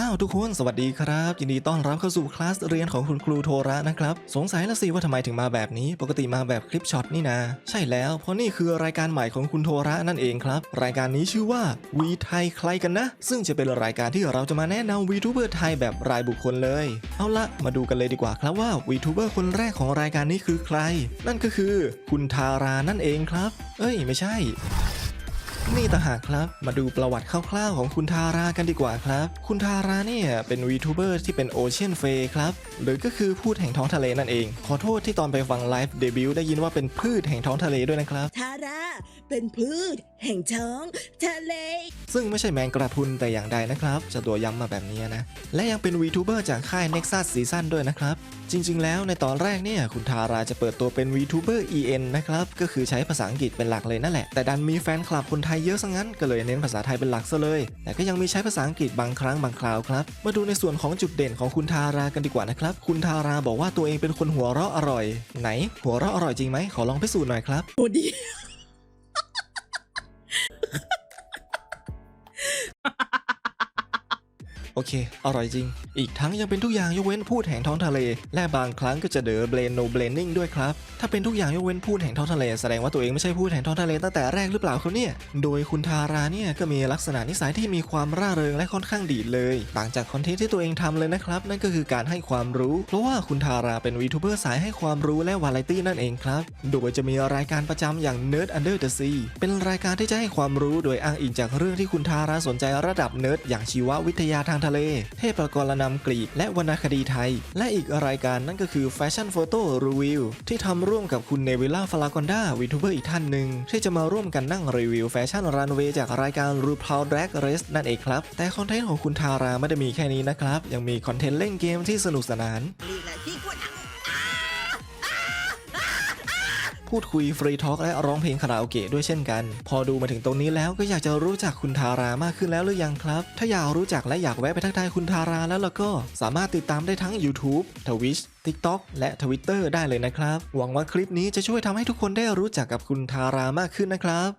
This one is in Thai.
อ้าวทุกคนสวัสดีครับ ยินดีต้อนรับเข้าสู่คลาสเรียนของคุณครูโทระนะครับ สงสัยละสิว่าทำไมถึงมาแบบนี้ ปกติมาแบบคลิปช็อตนี่นาใช่แล้ว เพราะนี่คือรายการใหม่ของคุณโทระนั่นเองครับ รายการนี้ชื่อว่าวีไทยใครกันนะ ซึ่งจะเป็นรายการที่เราจะมาแนะนำวีทูเบอร์ไทยแบบรายบุคคลเลย เอาละมาดูกันเลยดีกว่าครับว่าวีทูเบอร์คนแรกของรายการนี้คือใคร นั่นก็คือ คุณทารานั่นเองครับ เอ้ย ไม่ใช่ นี่ต่างหากครับ มาดูประวัติคร่าวๆของคุณทารากันดีกว่าครับ คุณทาราเนี่ยเป็นวีทูเบอร์ที่เป็นโอเชียนเฟย์ครับ หรือก็คือพูดแห่งท้องทะเลนั่นเอง ขอโทษที่ตอนไปฟังไลฟ์เดบิวต์ได้ยินว่าเป็นพืชแห่งท้องทะเลด้วยนะครับ ทาราเป็นพืชแห่งท้องทะเล ซึ่งไม่ใช่แมงกระพรุนแต่อย่างใดนะครับเจะตัวย้ำมาแบบนี้นะ และยังเป็น VTuber จากค่าย Nexus Season ด้วยนะครับ จริงๆ แล้วในตอนแรกเนี่ยคุณทาราจะเปิดตัวเป็น VTuber EN นะครับ ก็คือใช้ภาษาอังกฤษเป็นหลักเลยนั่นแหละ แต่ดันมีแฟนคลับคนไทยเยอะซะงั้นก็เลยเน้นภาษาไทยเป็นหลักซะเลย แต่ก็ยังมีใช้ภาษาอังกฤษบางครั้งบางคราวครับ มาดูในส่วนของจุดเด่นของคุณทารากันดีกว่านะครับ คุณทาราบอกว่าตัวเองเป็นคนหัวเราะอร่อย ไหน หัวเราะอร่อยจริงไหมขอลองพิสูจน์หน่อยครับโอ้ดี โอเค อร่อยจริง อีกทั้งยังเป็นทุกอย่างยกเว้นพูดแห่งท้องทะเล และบางครั้งก็จะเดอเบลนโนเบลนนิ่งด้วยครับ ถ้าเป็นทุกอย่างยกเว้นพูดแห่งท้องทะเลแสดงว่าตัวเองไม่ใช่พูดแห่งท้องทะเลตั้งแต่แรกหรือเปล่าครับเนี่ย โดยคุณทาราเนี่ยก็มีลักษณะนิสัยที่มีความร่าเริงและค่อนข้างดีเลย ต่างจากคอนเทนต์ที่ตัวเองทำเลยนะครับ นั่นก็คือการให้ความรู้ เพราะว่าคุณทาราเป็นวีทูเบอร์สายให้ความรู้และวาไรตี้นั่นเองครับ โดยจะมีรายการประจำอย่าง Nerd Under the Sea เป็นรายการที่จะให้ความรู้โดยอ้างอิงจากเรื่องที่คุณทาราสนใจระดับเนิร์ดอย่างชีววิทยาทางทะเล เทพกรนำกรีก และวรรณคดีไทย และอีกรายการนั่นก็คือแฟชั่นโฟโต้รีวิวที่ทำร่วมกับคุณเนวิล่าฟลากอนดาวีทูเบอร์อีกท่านหนึ่ง ที่จะมาร่วมกันนั่งรีวิวแฟชั่นรันเวย์จากรายการ r u p a u l Drag Race นั่นเองครับ แต่คอนเทนต์ของคุณทาราไม่ได้มีแค่นี้นะครับ ยังมีคอนเทนต์เล่นเกมที่สนุกสนาน พูดคุยฟรีทอล์กและร้องเพลงคาราโอเกะด้วยเช่นกัน พอดูมาถึงตรงนี้แล้วก็อยากจะรู้จักคุณทารามากขึ้นแล้วหรือยังครับ ถ้าอยากรู้จักและอยากแวะไปทักทายคุณทาราแล้วล่ะก็สามารถติดตามได้ทั้ง YouTube Twitch TikTok และ Twitter ได้เลยนะครับ หวังว่าคลิปนี้จะช่วยทำให้ทุกคนได้รู้จักกับคุณทารามากขึ้นนะครับ